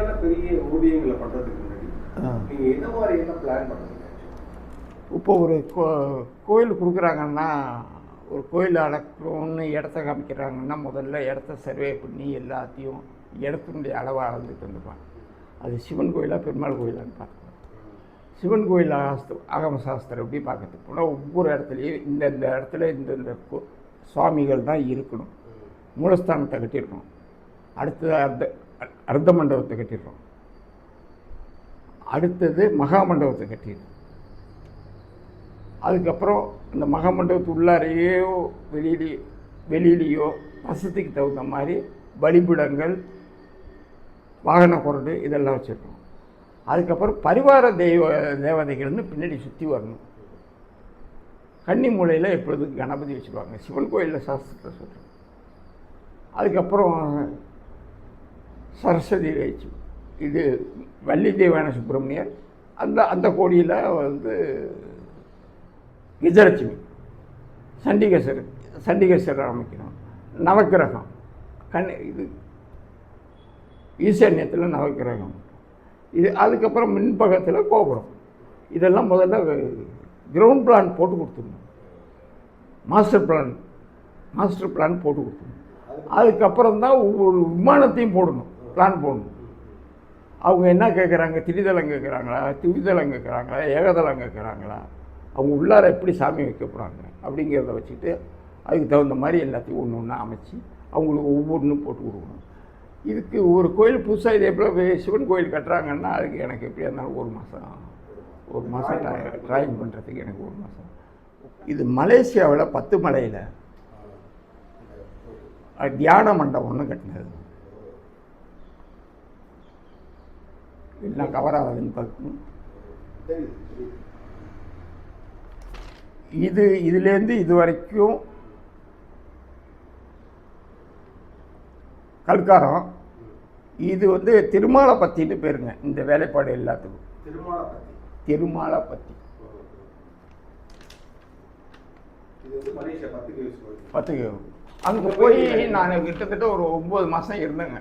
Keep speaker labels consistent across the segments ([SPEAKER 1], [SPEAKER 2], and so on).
[SPEAKER 1] வகையான பெரிய ஓவியங்களை பண்றதுக்கு முன்னாடி
[SPEAKER 2] ஆ.
[SPEAKER 1] நீங்க என்ன மாதிரி என்ன பிளான் பண்ணுவீங்க?
[SPEAKER 2] இப்போ ஒரு கோ கோயில் கொடுக்குறாங்கன்னா ஒரு கோயில் அளக்கணும்னு இடத்த காமிக்கிறாங்கன்னா முதல்ல இடத்த சர்வே பண்ணி எல்லாத்தையும் இடத்தினுடைய அளவை அளந்துட்டு வந்துப்பாங்க அது சிவன் கோயிலா பெருமாள் கோயிலான்னு பார்த்துக்கலாம் சிவன் கோயில் ஆஸ்து ஆகம சாஸ்திரம் எப்படி பார்க்கறதுக்கு போனால் ஒவ்வொரு இடத்துலையும் இந்த இந்த இடத்துல இந்த இந்த கோ- சுவாமிகள் தான் இருக்கணும். மூலஸ்தானத்தை கட்டியிருக்கோம் அடுத்தது அர்த்த அர்த்த மண்டபத்தை கட்டியிருக்கோம் அடுத்தது மகா மண்டபத்தை அதுக்கப்புறம் இந்த மகாமண்டபத்து உள்ளாரையோ வெளியிலே வெளியிலேயோ வசதிக்கு தகுந்த மாதிரி பலிபிடங்கள் வாகன குரடு இதெல்லாம் வச்சுருக்கோம். அதுக்கப்புறம் பரிவார தெய்வ தேவதைகள்னு பின்னாடி சுற்றி வரணும். கன்னி மூலையில் எப்பொழுதும் கணபதி வச்சுருவாங்க. சிவன் கோயிலில் சாஸ்திரத்தை சொல்கிறோம் அதுக்கப்புறம் சரஸ்வதி வச்சு இது வள்ளி தேவான சுப்பிரமணியர். அந்த அந்த கோடியில் வந்து விஜயலட்சுமி சண்டிகேஸ்வரர் சண்டிகேஸ்வரர் அமைக்கணும் நவக்கிரகம். கண் இது ஈசான்யத்தில் நவக்கிரகம். இது அதுக்கப்புறம் மின்பகத்தில் கோபுரம். இதெல்லாம் முதல்ல கிரவுண்ட் பிளான் போட்டு கொடுத்துருந்தோம் மாஸ்டர் பிளான் மாஸ்டர் பிளான் போட்டு கொடுத்துருந்தோம் அதுக்கப்புறம் தான் ஒவ்வொரு விமானத்தையும் போடணும். பிளான் போடணும். அவங்க என்ன கேட்குறாங்க திரிதலம் கேட்குறாங்களா திவிதலம் கேட்குறாங்களா ஏகதலம் கேட்குறாங்களா அவங்க உள்ளார எப்படி சாமி வைக்க போகிறாங்க அப்படிங்கிறத வச்சுட்டு அதுக்கு தகுந்த மாதிரி எல்லாத்தையும் ஒன்று ஒன்று அமைச்சு அவங்களுக்கு ஒவ்வொன்றும் போட்டு கொடுக்கணும். இதுக்கு ஒரு கோயில் புதுசாக இதே போல் சிவன் கோயில் கட்டுறாங்கன்னா அதுக்கு எனக்கு எப்படியா இருந்தாலும் ஒரு மாதம் ஒரு மாதம் ட்ராயிங் பண்ணுறதுக்கு எனக்கு ஒரு மாதம் இது மலேசியாவில் பத்து மலையில் தியான மண்டபம் கட்டினது. எல்லாம் கவர் ஆகுதுன்னு பார்க்கணும். இது இதுலேருந்து இது வரைக்கும் கல்காரம் இது வந்து திருமாலப்பத்தின்னு பேருங்க இந்த வேலைப்பாடு எல்லாத்துக்கும்.
[SPEAKER 1] திருமண பத்தி பத்துக்கு
[SPEAKER 2] பத்து அங்கே போய் நான் கிட்டத்தட்ட ஒரு ஒம்பது மாதம் இருந்தேங்க.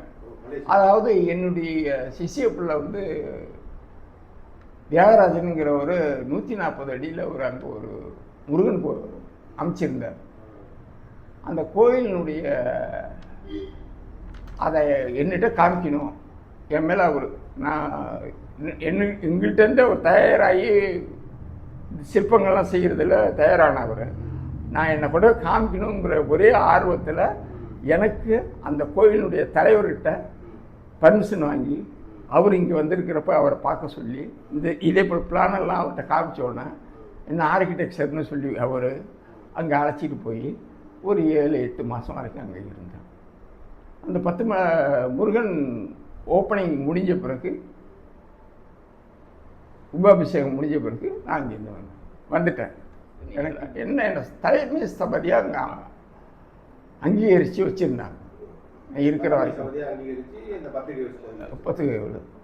[SPEAKER 2] அதாவது என்னுடைய சிஷிய பிள்ளை வந்து தியாகராஜனுங்கிற ஒரு நூற்றி நாற்பது அடியில் ஒரு அங்கே ஒரு முருகன் கோ அமைச்சிருந்தார். அந்த கோயிலினுடைய அதை என்னிட்ட காமிக்கணும். என் மேலே அவர் நான் என்ன எங்கள்கிட்ட ஒரு தயாராகி சிற்பங்கள்லாம் செய்கிறதுல தயாரான அவர் நான் என்னை கூட காமிக்கணுங்கிற ஒரே ஆர்வத்தில் எனக்கு அந்த கோயிலினுடைய தலைவர்கிட்ட பர்மிஷன் வாங்கி அவர் இங்கே வந்திருக்கிறப்ப அவரை பார்க்க சொல்லி இந்த இதே போல் பிளானெல்லாம் அவர்கிட்ட காமிச்ச என்ன ஆர்கிடெக்சர்னு சொல்லி அவர் அங்கே அழைச்சிட்டு போய் ஒரு ஏழு எட்டு மாதம் வரைக்கும் அங்கே இருந்தேன் அந்த பத்து ம முருகன் ஓப்பனிங் முடிஞ்ச பிறகு உபாபிஷேகம் முடிஞ்ச பிறகு நான் இங்கேருந்து வந்தேன். வந்துட்டேன். எனக்கு என்ன என்ன தலைமை ஸ்தபதியாக அங்கே அங்கீகரித்து வச்சுருந்தாங்க. இருக்கிற வரைக்கும்.
[SPEAKER 1] சபதியை